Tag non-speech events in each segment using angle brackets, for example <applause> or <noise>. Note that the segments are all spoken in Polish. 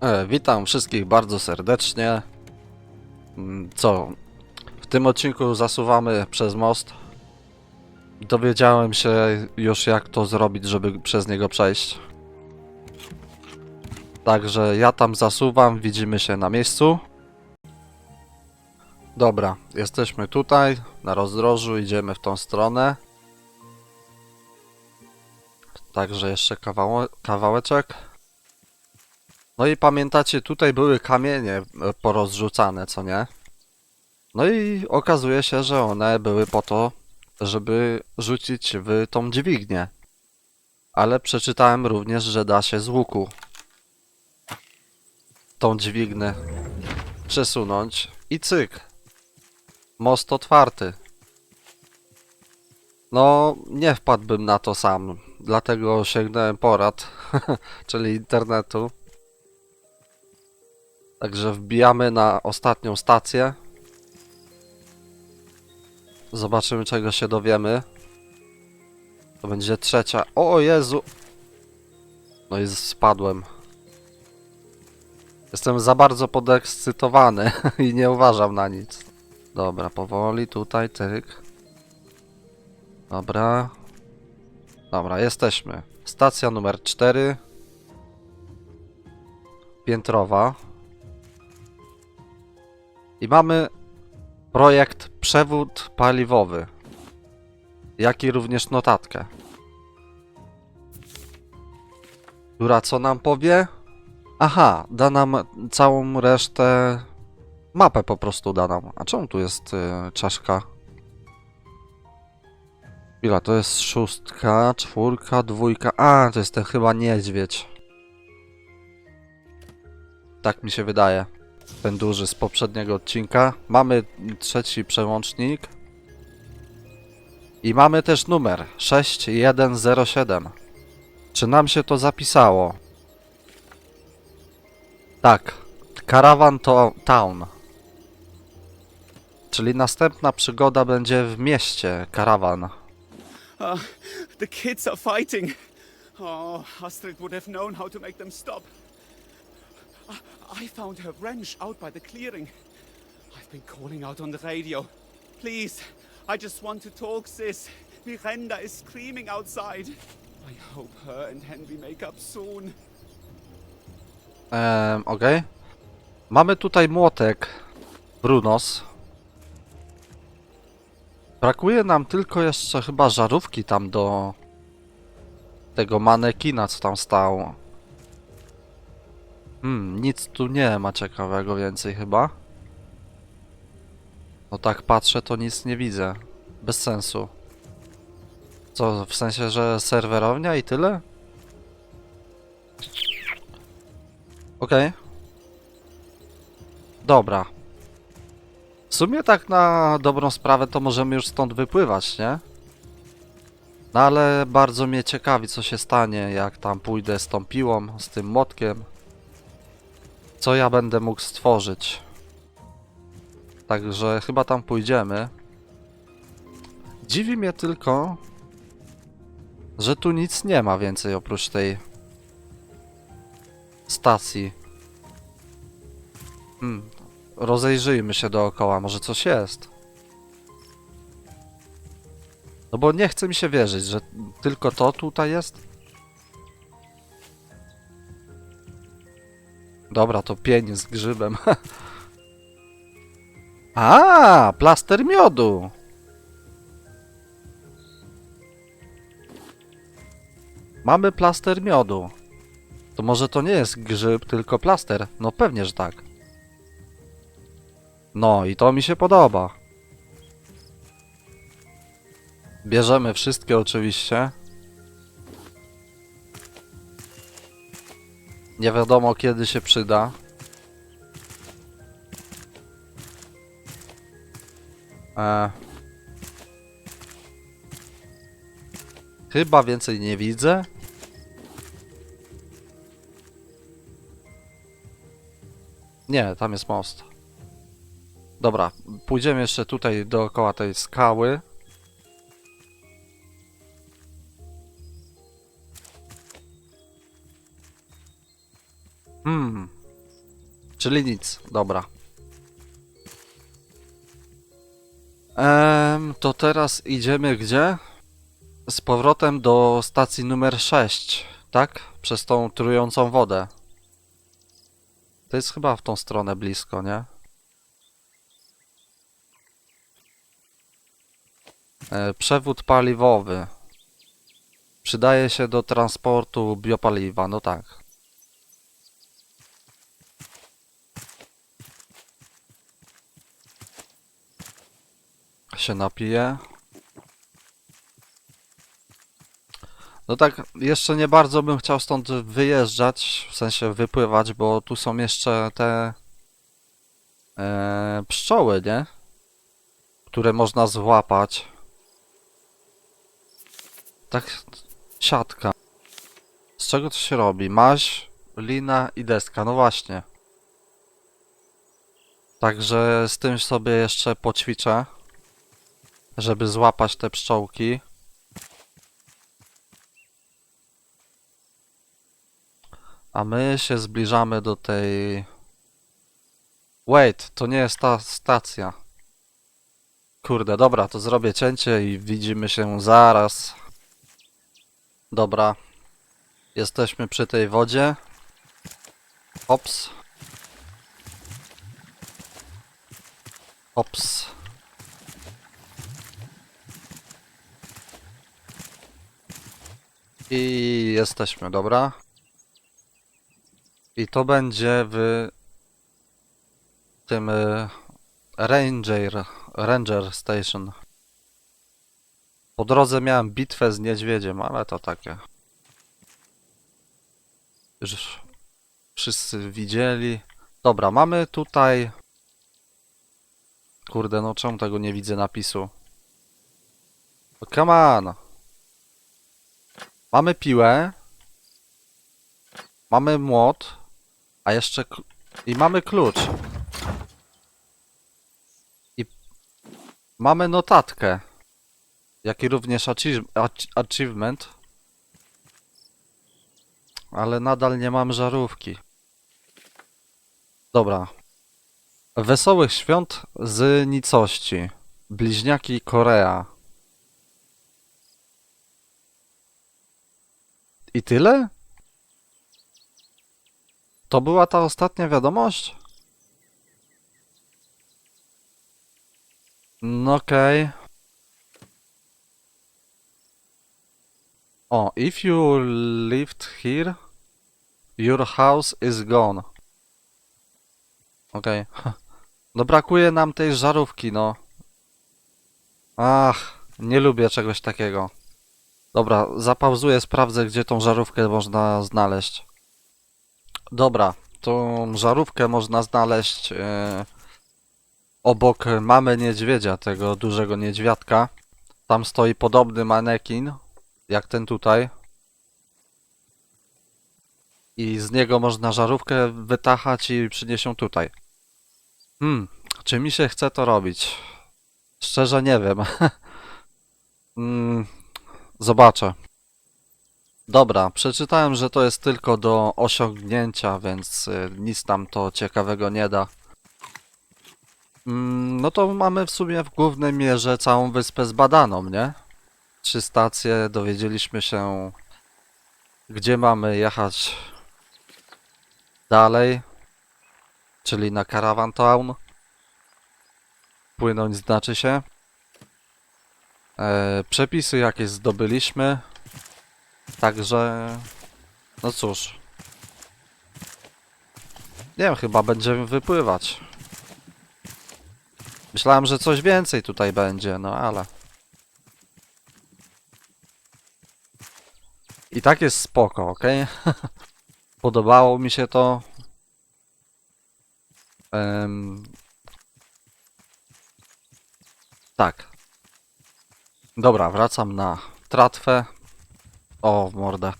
E, witam wszystkich bardzo serdecznie. Mm, Co? W tym odcinku zasuwamy przez most. Dowiedziałem się już jak to zrobić, żeby przez niego przejść. Także ja tam zasuwam, widzimy się na miejscu. Dobra, jesteśmy tutaj, na rozdrożu, idziemy w tą stronę. Także jeszcze kawałeczek. No i pamiętacie, tutaj były kamienie e, porozrzucane, co nie? No i okazuje się, że one były po to, żeby rzucić w tą dźwignię. Ale przeczytałem również, że da się z łuku tą dźwignę przesunąć i cyk. Most otwarty. No, nie wpadłbym na to sam, dlatego sięgnąłem porad, <laughs> czyli internetu. Także wbijamy na ostatnią stację. Zobaczymy, czego się dowiemy. To będzie trzecia. O Jezu! No i spadłem. Jestem za bardzo podekscytowany <laughs> i nie uważam na nic. Dobra, powoli tutaj, tyk. Dobra. Dobra, jesteśmy. Stacja numer 4. Piętrowa. I mamy projekt przewód paliwowy, jak i również notatkę. Która co nam powie? Aha, da nam całą resztę. Mapę po prostu da nam. A czemu tu jest y, czaszka? Ile to jest szóstka, czwórka, dwójka. A, to jest ten chyba niedźwiedź. Tak mi się wydaje ten duży z poprzedniego odcinka. Mamy trzeci przełącznik. I mamy też numer 6107. Czy nam się to zapisało? Tak. Caravan to Town. Czyli następna przygoda będzie w mieście Karawan. Uh, the kids are fighting. Oh, Astrid would have known how to make them stop. I, found her wrench out by the clearing. I've been calling out on the radio. Please, I just want to talk, sis. Miranda is screaming outside. I hope her and Henry make up soon. Ehm, okej. Mamy tutaj młotek Brunos. Brakuje nam tylko jeszcze chyba żarówki tam do tego manekina, co tam stało. Hmm, nic tu nie ma ciekawego więcej chyba. No tak patrzę, to nic nie widzę. Bez sensu. Co, w sensie, że serwerownia i tyle? Okej. Dobra. W sumie tak na dobrą sprawę to możemy już stąd wypływać, nie? No ale bardzo mnie ciekawi co się stanie, jak tam pójdę z tą piłą, z tym młotkiem. Co ja będę mógł stworzyć. Także chyba tam pójdziemy. Dziwi mnie tylko, że tu nic nie ma więcej oprócz tej stacji. Hmm. Rozejrzyjmy się dookoła, może coś jest. No bo nie chce mi się wierzyć, że tylko to tutaj jest. Dobra, to pień z grzybem. <laughs> A, plaster miodu. Mamy plaster miodu. To może to nie jest grzyb, tylko plaster? No pewnie, że tak. No i to mi się podoba. Bierzemy wszystkie oczywiście. Nie wiadomo kiedy się przyda. E... Chyba więcej nie widzę. Nie, tam jest most. Dobra, pójdziemy jeszcze tutaj dookoła tej skały. Czyli nic, dobra. Em, to teraz idziemy gdzie? Z powrotem do stacji numer 6, tak? Przez tą trującą wodę. To jest chyba w tą stronę blisko, nie? E, przewód paliwowy. Przydaje się do transportu biopaliwa, no tak. Się napiję. No tak, jeszcze nie bardzo bym chciał stąd wyjeżdżać, w sensie wypływać, bo tu są jeszcze te e, pszczoły, nie? Które można złapać. Tak, siatka. Z czego to się robi? Maź, lina i deska, no właśnie. Także z tym sobie jeszcze poćwiczę, żeby złapać te pszczołki. A my się zbliżamy do tej... Wait, to nie jest ta stacja. Kurde, dobra, to zrobię cięcie i widzimy się zaraz. Dobra. Jesteśmy przy tej wodzie. Ops. Ops. I jesteśmy, dobra. I to będzie w tym y, Ranger, Ranger Station. Po drodze miałem bitwę z niedźwiedziem, ale to takie. Już wszyscy widzieli. Dobra, mamy tutaj... Kurde, no czemu tego nie widzę napisu? Come on! Mamy piłę. Mamy młot. A jeszcze... I mamy klucz. I... Mamy notatkę. Jak i również achie- ach- achievement. Ale nadal nie mam żarówki. Dobra. Wesołych świąt z nicości. Bliźniaki Korea. I tyle? To była ta ostatnia wiadomość? No okej. O, if you lived here, your house is gone. Okej. <laughs> No brakuje nam tej żarówki, no. Ach, nie lubię czegoś takiego. Dobra, zapauzuję, sprawdzę, gdzie tą żarówkę można znaleźć. Dobra, tą żarówkę można znaleźć e, obok mamy niedźwiedzia, tego dużego niedźwiadka. Tam stoi podobny manekin, jak ten tutaj. I z niego można żarówkę wytachać i przynieść ją tutaj. Hmm, czy mi się chce to robić? Szczerze nie wiem. <laughs> mm, zobaczę. Dobra, przeczytałem, że to jest tylko do osiągnięcia, więc y, nic tam to ciekawego nie da. Mm, no to mamy w sumie w głównej mierze całą wyspę zbadaną, nie? Trzy stacje, dowiedzieliśmy się, gdzie mamy jechać dalej, czyli na Caravan Town. Płynąć znaczy się. E, przepisy jakieś zdobyliśmy. Także, no cóż. Nie wiem, chyba będziemy wypływać. Myślałem, że coś więcej tutaj będzie, no ale. I tak jest spoko, ok? <laughs> Podobało mi się to. Em, tak. Dobra, wracam na tratwę. O, w mordę.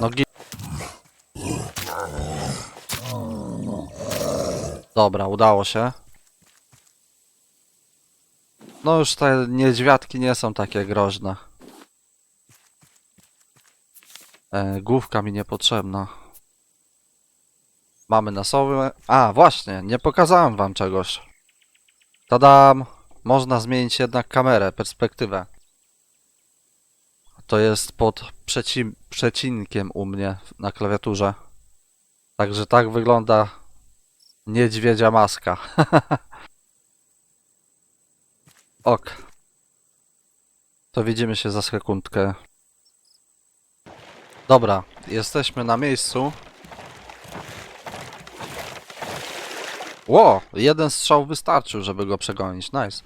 Nogi. Dobra, udało się. No już te niedźwiadki nie są takie groźne. E, główka mi niepotrzebna. Mamy na sobie. A, właśnie, nie pokazałem wam czegoś. Tadam! Można zmienić jednak kamerę, perspektywę. To jest pod przeci przecinkiem u mnie na klawiaturze. Także tak wygląda niedźwiedzia maska. <laughs> ok. To widzimy się za sekundkę. Dobra, jesteśmy na miejscu. Ło, jeden strzał wystarczył, żeby go przegonić. Nice.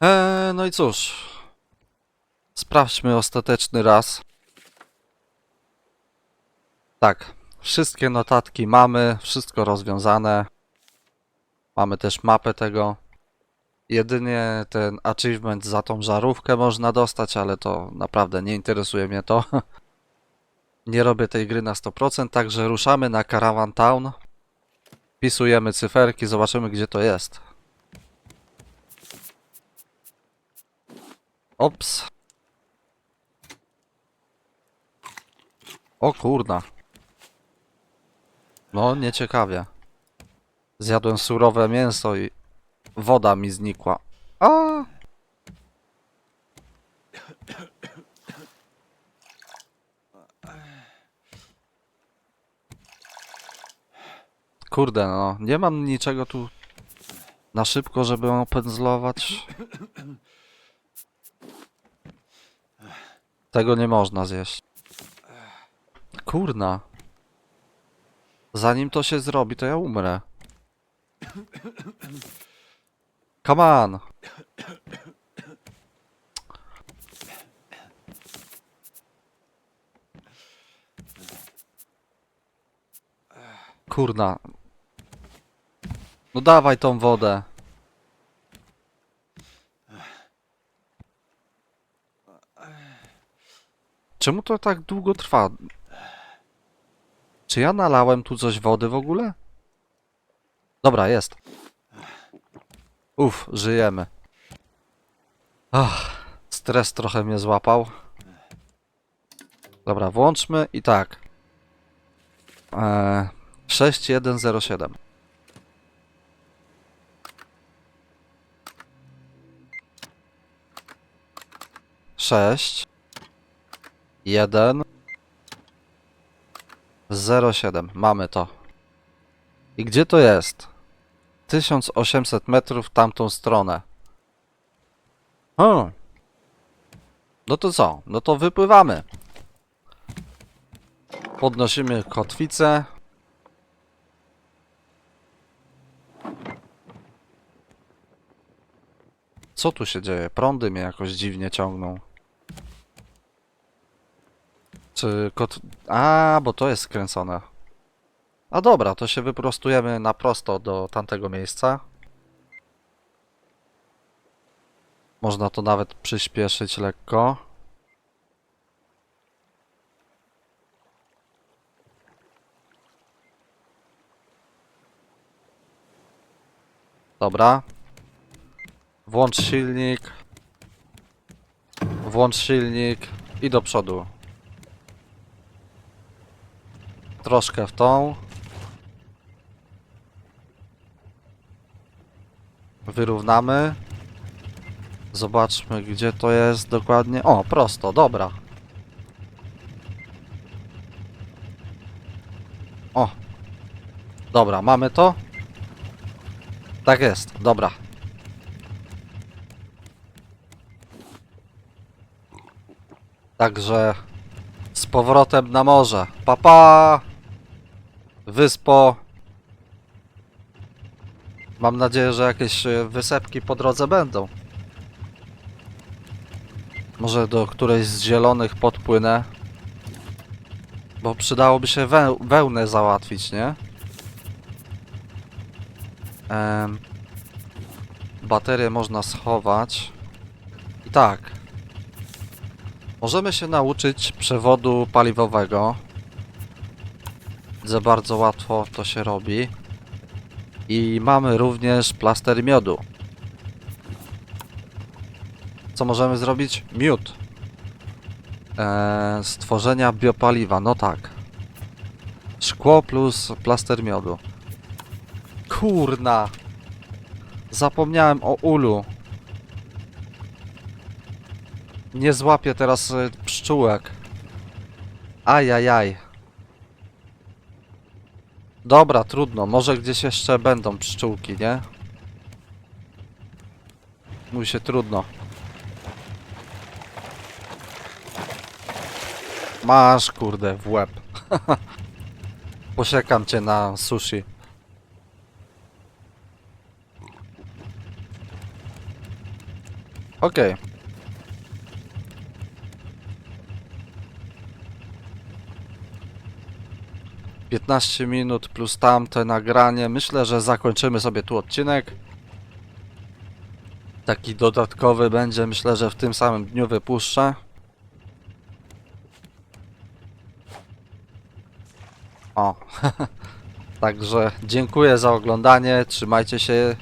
Eee, no i cóż. Sprawdźmy ostateczny raz. Tak, wszystkie notatki mamy, wszystko rozwiązane. Mamy też mapę tego. Jedynie ten achievement za tą żarówkę można dostać, ale to naprawdę nie interesuje mnie to. <laughs> Nie robię tej gry na 100%, także ruszamy na Caravan Town. Wpisujemy cyferki, zobaczymy gdzie to jest. Ops. O kurna. No, nieciekawie. Zjadłem surowe mięso i woda mi znikła. A! Kurde, no, nie mam niczego tu na szybko, żeby opędzlować. Tego nie można zjeść. Kurna. Zanim to się zrobi, to ja umrę. Come on. Kurna. No dawaj tą wodę. Czemu to tak długo trwa? Czy ja nalałem tu coś wody w ogóle? Dobra, jest. Uff, żyjemy. Ach, stres trochę mnie złapał. Dobra, włączmy i tak. Eee, 6107. Sześć, jeden, zero siedem. Mamy to. I gdzie to jest? 1800 metrów w tamtą stronę. Hmm. No to co? No to wypływamy. Podnosimy kotwicę. Co tu się dzieje? Prądy mnie jakoś dziwnie ciągną. Kot... A, bo to jest skręcone. A dobra, to się wyprostujemy na prosto do tamtego miejsca. Można to nawet przyspieszyć lekko. Dobra. Włącz silnik. Włącz silnik i do przodu. Troszkę w tą. Wyrównamy. Zobaczmy, gdzie to jest dokładnie. O, prosto, dobra. O. Dobra, mamy to? Tak jest, dobra. Także z powrotem na morze. Papa! Pa. Wyspo. Mam nadzieję, że jakieś e, wysepki po drodze będą. Może do którejś z zielonych podpłynę. Bo przydałoby się weł wełnę załatwić, nie? Em, baterię można schować. I tak. Możemy się nauczyć przewodu paliwowego. Za bardzo łatwo to się robi. I mamy również plaster miodu. Co możemy zrobić? Miód. Eee, stworzenia biopaliwa, no tak. Szkło plus plaster miodu. Kurna! Zapomniałem o ulu. Nie złapię teraz y, pszczółek. Ajajaj. Dobra, trudno. Może gdzieś jeszcze będą pszczółki, nie? Mówi się trudno. Masz kurde w łeb. <laughs> Posiekam cię na sushi. Okej. Piętnaście minut plus tamte nagranie. Myślę, że zakończymy sobie tu odcinek. Taki dodatkowy będzie, myślę, że w tym samym dniu wypuszczę. O, <laughs> także dziękuję za oglądanie, trzymajcie się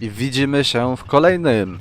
i widzimy się w kolejnym.